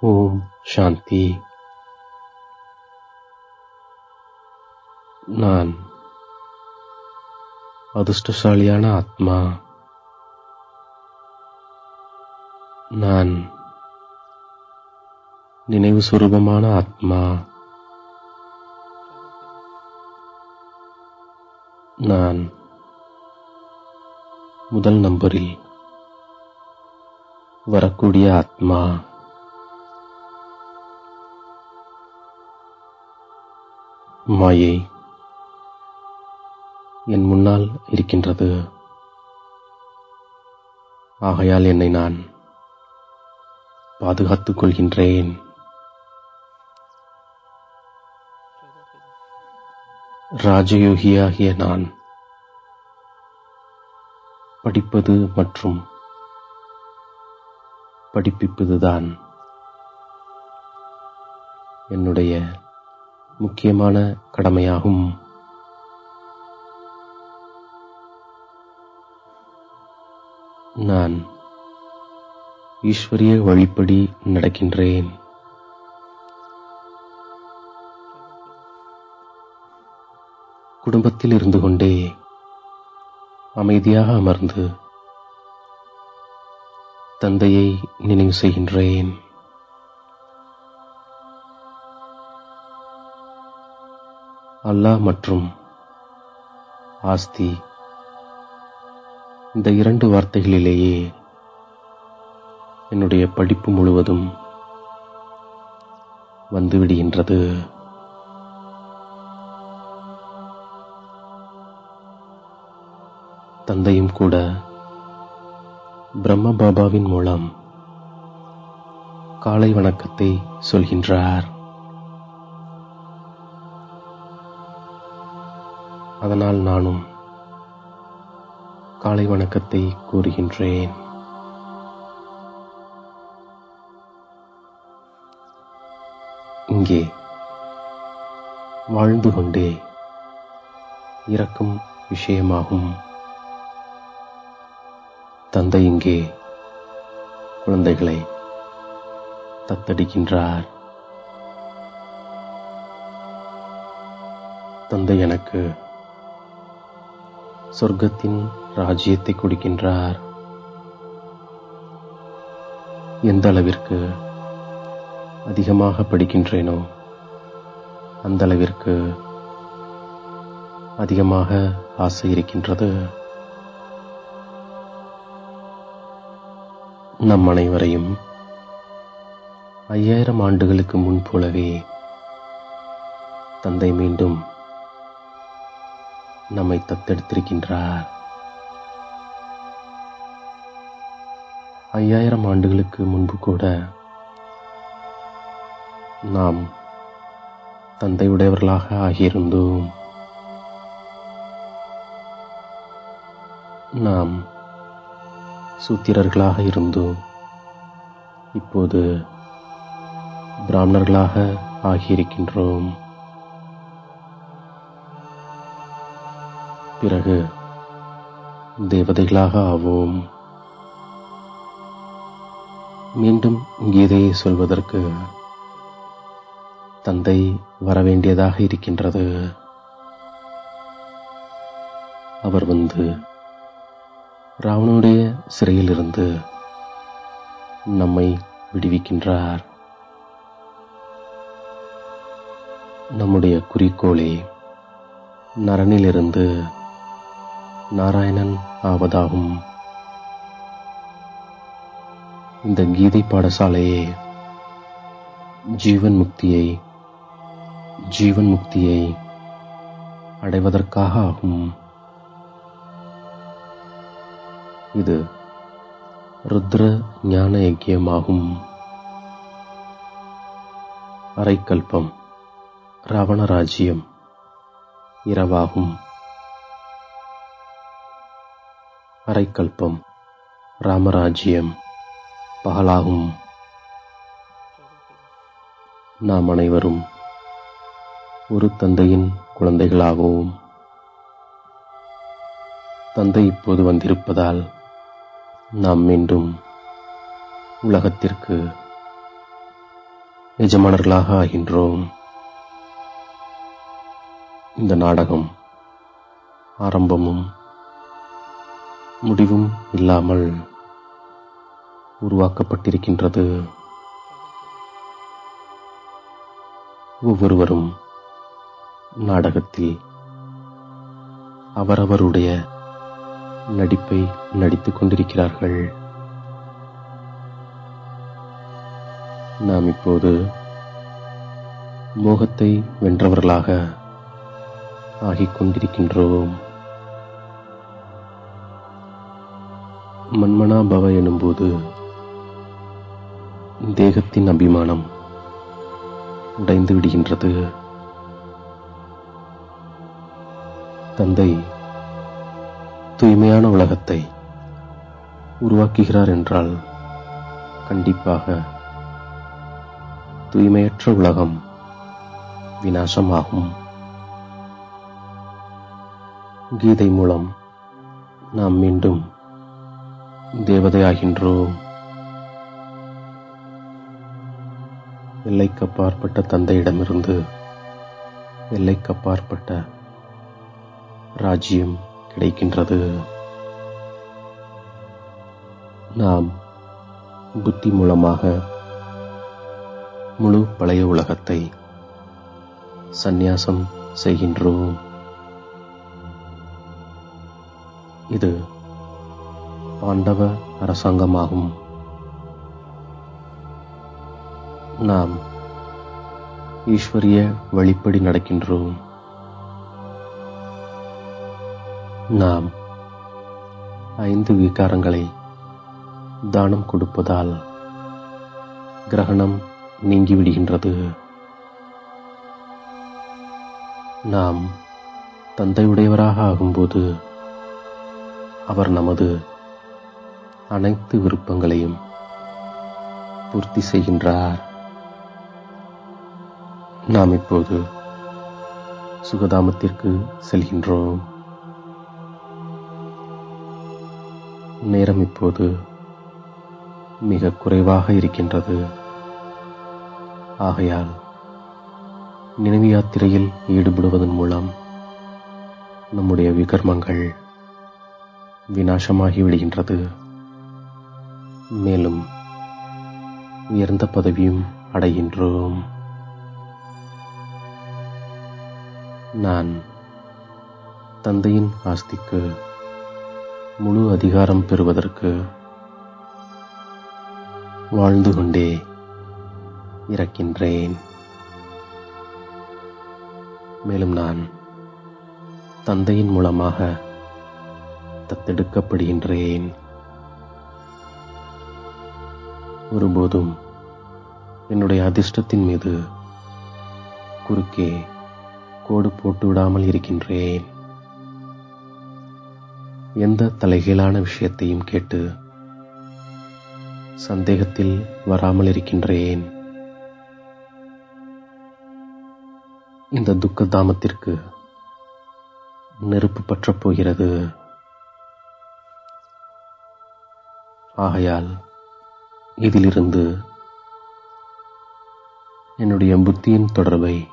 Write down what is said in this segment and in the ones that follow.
ஓம் சாந்தி. நான் அதிர்ஷ்டசாலியான ஆத்மா. நான் நினைவு சுரூபமான ஆத்மா. நான் முதல் நம்பரில் வரக்கூடிய ஆத்மா. மாயை என் முன்னால் இருக்கின்றது. ஆகையால் என்னை நான் பாதுகாத்துக் கொள்கின்றேன். ராஜயோகியாகிய நான் படிப்பது மற்றும் படிப்பிப்பதுதான் என்னுடைய முக்கியமான கடமையாகும். நான் ஈஸ்வரிய வழிப்படி நடக்கின்றேன். குடும்பத்தில் இருந்து கொண்டே அமைதியாக அமர்ந்து தந்தையை நினைவு செய்கின்றேன். அல்லாஹ் மற்றும் ஆஸ்தி. இந்த இரண்டு வார்த்தைகளிலேயே என்னுடைய படிப்பு முழுவதும் வந்துவிடுகின்றது. தந்தையும் கூட பிரம்ம பாபாவின் மூலம் காலை வணக்கத்தை சொல்கின்றார். அதனால் நானும் காலை வணக்கத்தை கூறுகின்றேன். இங்கே வாழ்ந்து கொண்டே இறக்கும் விஷயமாகும். தந்தை இங்கே குழந்தைகளை தத்தடிக்கின்றார். தந்தை எனக்கு சொர்க்கத்தின் ராஜ்யத்தை கொடுக்கின்றார். எந்த அளவிற்கு அதிகமாக படிக்கின்றேனோ அந்த அளவிற்கு அதிகமாக ஆசை இருக்கின்றது. நம் அனைவரையும் ஐயாயிரம் ஆண்டுகளுக்கு முன் போலவே தந்தை மீண்டும் நம்மை தத்தெடுத்திருக்கின்றார். ஐயாயிரம் ஆண்டுகளுக்கு முன்பு கூட நாம் தந்தையுடையவர்களாக ஆகியிருந்தோம். நாம் சூத்திரர்களாக இருந்தோம். இப்போது பிராமணர்களாக ஆகியிருக்கின்றோம். பிறகு தேவதைகளாக ஆவோம். மீண்டும் கீதையை சொல்வதற்கு தந்தை வரவேண்டியதாக இருக்கின்றது. அவர் வந்து ராவனுடைய சிறையிலிருந்து நம்மை விடுவிக்கின்றார். நம்முடைய குறிக்கோளே நரனிலிருந்து நாராயணன் ஆவதாகும். இந்த கீதை பாடசாலையே ஜீவன் முக்தியை ஜீவன் முக்தியை அடைவதற்காக ஆகும். இது ருத்ர ஞான யக்கியமாகும் அரைக்கல்பம் ராவண ராஜ்யம் இரவாகும். அரைக்கல்பம் ராமராஜ்யம் பகலாகும். நாம் அனைவரும் ஒரு தந்தையின் குழந்தைகளாகவும் தந்தை இப்போது வந்திருப்பதால் நாம் மீண்டும் உலகத்திற்கு எஜமானர்களாக ஆகின்றோம். இந்த நாடகம் ஆரம்பமும் முடிவும் இல்லாமல் உருவாக்கப்பட்டிருக்கின்றது. ஒவ்வொருவரும் நாடகத்தில் அவரவருடைய நடிப்பை நடித்துக் கொண்டிருக்கிறார்கள். நாம் இப்போது மோகத்தை வென்றவர்களாக ஆகிக் கொண்டிருக்கின்றோம். மன்மனாபவ எனும்போது தேகத்தின் அபிமானம் உடைந்து விடுகின்றது. தந்தை தூய்மையான உலகத்தை உருவாக்குகிறார் என்றால் கண்டிப்பாக தூய்மையற்ற உலகம் வினாசமாகும் கீதை மூலம் நாம் மீண்டும் தேவதையாகின்றோம் எல்லைக்கப்பாற்பட்ட தந்தையிடமிருந்து எல்லைக்கப்பாற்பட்ட ராஜ்யம் கிடைக்கின்றது. நாம் புத்தி மூலமாக முழு பழைய உலகத்தை சந்நியாசம் செய்கின்றோம். இது பாண்டவ அரசாங்கமாகும். நாம் ஈஸ்வரிய வழிப்படி நடக்கின்றோம். நாம் ஐந்து விகாரங்களை தானம் கொடுப்பதால் கிரகணம் நீங்கிவிடுகின்றது. நாம் தந்தையுடையவராக ஆகும்போது அவர் நமது அனைத்து விருப்பங்களையும் பூர்த்தி செய்கின்றார். நாம் இப்போது சுகதாமத்திற்கு செல்கின்றோம். நேரம் இப்போது மிக குறைவாக இருக்கின்றது. ஆகையால் நினைவு யாத்திரையில் ஈடுபடுவதன் மூலம் நம்முடைய விகர்மங்கள் வினாசமாகி விடுகின்றது. மேலும் உயர்ந்த பதவியும் அடைகின்றோம். நான் தந்தையின் ஆஸ்திக்கு முழு அதிகாரம் பெறுவதற்கு வாழ்ந்து கொண்டே இறக்கின்றேன். மேலும் நான் தந்தையின் மூலமாக தத்தெடுக்கப்படுகின்றேன். ஒருபோதும் என்னுடைய அதிர்ஷ்டத்தின் மீது குறுக்கே கோடு போட்டு விடாமல் இருக்கின்றேன். எந்த தலைகீழான விஷயத்தையும் கேட்டு சந்தேகத்தில் வராமல் இருக்கின்றேன். இந்த துக்க தாமத்திற்கு நெருப்பு பற்றப் போகிறது. ஆகையால் இதிலிருந்து என்னுடைய புத்தியின் தொடர்பை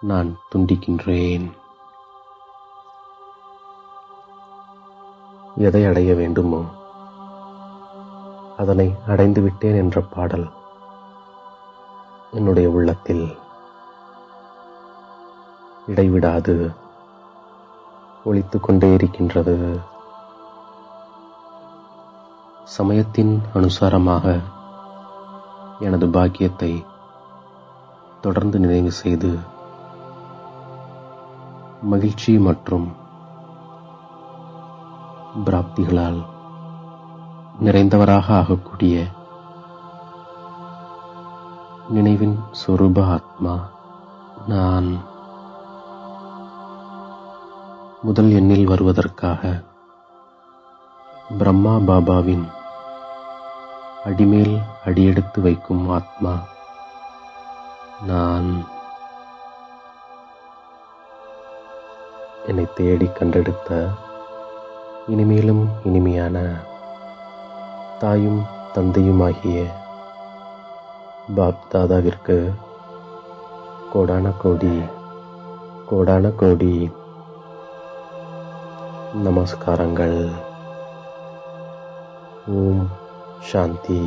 நான் துண்டிக்கின்றேன். எதை அடைய வேண்டுமோ அதனை அடைந்து விட்டேன் என்ற பாடல் என்னுடைய உள்ளத்தில் இடைவிடாது ஒழித்து கொண்டே இருக்கின்றது. சமயத்தின் அனுசாரமாக எனது பாக்கியத்தை தொடர்ந்து நினைவு செய்து மகிழ்ச்சி மற்றும் பிராப்திகளால் நிறைந்தவராக ஆகக்கூடிய நினைவின் சொரூப ஆத்மா நான் முதல் எண்ணில் வருவதற்காக பிரம்மா பாபாவின் அடிமேல் அடியெடுத்து வைக்கும் ஆத்மா. நான் என்னை தேடி கண்டெடுத்த இனிமேலும் இனிமையான தாயும் தந்தையுமாகிய பாப் தாதாவிற்கு கோடான கோடி கோடான கோடி நமஸ்காரங்கள். ஓம் சாந்தி